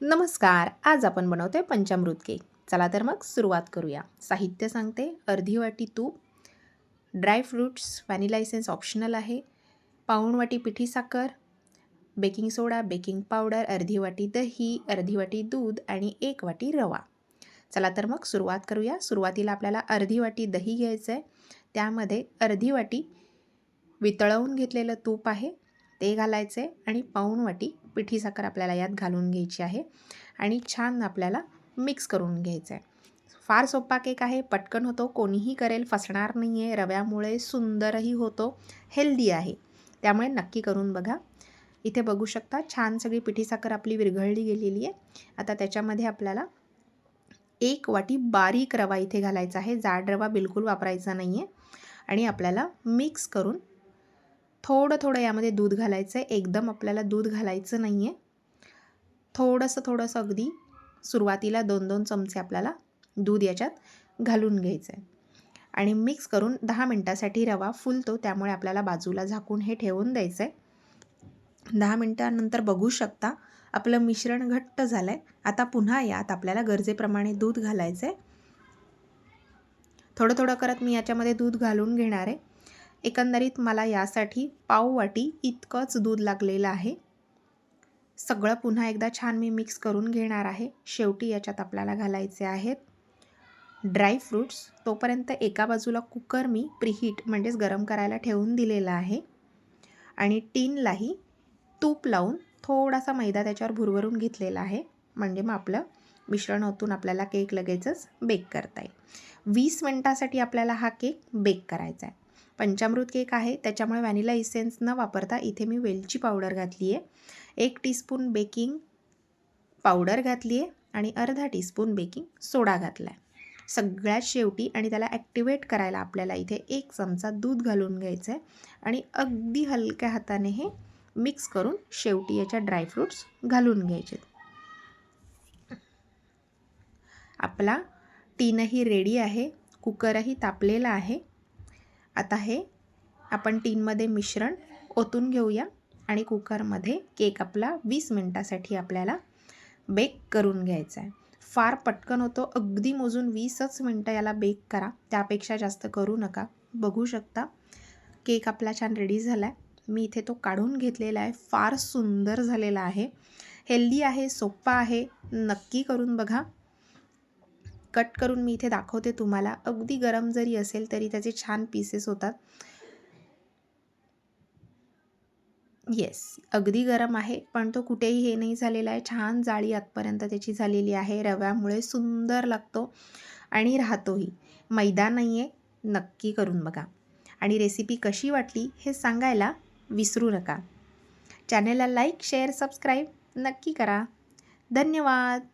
नमस्कार आज आपण बनवतोय पंचामृत केक. चला तर मग सुरुवात करूया. साहित्य सांगते अर्धी वाटी तूप ड्रायफ्रूट्स व्हॅनिला इसेन्स ऑप्शनल आहे पाऊण वाटी पिठी साखर बेकिंग सोडा बेकिंग पावडर अर्धी वाटी दही अर्धी वाटी दूध आणि एक वाटी रवा. चला तर मग सुरुवात करूया. सुरुवातीला आपल्याला अर्धी वाटी दही घ्यायचं आहे त्यामध्ये अर्धी वाटी वितळवून घेतलेलं तूप आहे ते घालायचे आणि पाऊण वाटी पिठी साखर आपल्याला यात घालून घ्यायची आहे आणि छान आपल्याला मिक्स करून घ्यायचं आहे. फार सोपा केक आहे पटकन होतो कोणीही करेल फसणार नाही आहे रव्यामुळे सुंदरही होतो हेल्दी आहे. त्यामुळे नक्की करून बघा. इथे बघू शकता छान सगळी पिठी साखर आपली विरघळली गेलेली आहे. आता त्याच्यामध्ये आपल्याला एक वाटी बारीक रवा इथे घालायचा आहे. जाड रवा बिलकुल वापरायचा नाही आहे आणि आपल्याला मिक्स करून थोडं थोडं यामध्ये दूध घालायचं आहे एकदम आपल्याला दूध घालायचं नाही आहे थोडंसं थोडंसं अगदी सुरुवातीला दोन दोन चमचे आपल्याला दूध याच्यात घालून घ्यायचं आहे आणि मिक्स करून दहा मिनटासाठी रवा फुलतो. त्यामुळे आपल्याला बाजूला झाकून हे ठेवून द्यायचं आहे दहा मिनटानंतर बघू शकता आपलं मिश्रण घट्ट झालं आहे आता पुन्हा यात आपल्याला गरजेप्रमाणे दूध घालायचं आहे थोडं थोडं करत मी याच्यामध्ये दूध घालून घेणार आहे. एकंदरीत मला यासाठी पाव वाटी इतकंच दूध लागलेलं आहे. सगळं पुन्हा एकदा छान मी मिक्स करून घेणार आहे. शेवटी याच्यात आपल्याला घालायचे आहेत ड्राय फ्रूट्स. तोपर्यंत एका बाजूला कुकर मी प्रिहीट म्हणजेच गरम करायला ठेवून दिलेला आहे. आणि टीनलाही तूप लावून थोडासा मैदा त्याच्यावर भुरभरून घेतलेला आहे. म्हणजे मग आपलं मिश्रण ओतून आपल्याला केक लगेचच बेक करता येईल. वीस मिनटासाठी आपल्याला हा केक बेक करायचा आहे. पंचामृत केक आहे. त्याच्यामुळे व्हॅनिला इसेन्स न वापरता इथे मी वेलची पावडर घातली आहे एक टीस्पून बेकिंग पावडर घातली आहे आणि अर्धा टीस्पून बेकिंग सोडा घातला आहे सगळ्यात शेवटी आणि त्याला ॲक्टिवेट करायला आपल्याला इथे एक चमचा दूध घालून घ्यायचं आहे आणि अगदी हलक्या हाताने हे मिक्स करून शेवटी याच्या ड्रायफ्रूट्स घालून घ्यायचे आपला टीनही रेडी आहे. कुकरही तापलेला आहे. आता हे आपण टीनमध्ये मिश्रण ओतून घेऊया आणि कुकरमध्ये केक आपला वीस मिनटासाठी आपल्याला बेक करून घ्यायचा आहे. फार पटकन होतो अगदी मोजून वीसच मिनटं याला बेक करा. त्यापेक्षा जास्त करू नका. बघू शकता केक आपला छान रेडी झाला आहे मी इथे तो काढून घेतलेला आहे. फार सुंदर झालेला आहे. हेल्दी आहे सोप्पा आहे. नक्की करून बघा. कट करून मी इथे दाखवते तुम्हाला. अगदी गरम जरी असेल तरी त्याचे छान पीसेस होतात. येस अगदी गरम आहे पण तो कुठेही हे नाही झालेला आहे. छान जाळी आतपर्यंत त्याची झालेली आहे. रव्यामुळे सुंदर लागतो आणि राहतोही. मैदा नाही आहे नक्की करून बघा. आणि रेसिपी कशी वाटली हे सांगायला विसरू नका. चॅनेलला लाईक शेअर सबस्क्राईब नक्की करा. धन्यवाद.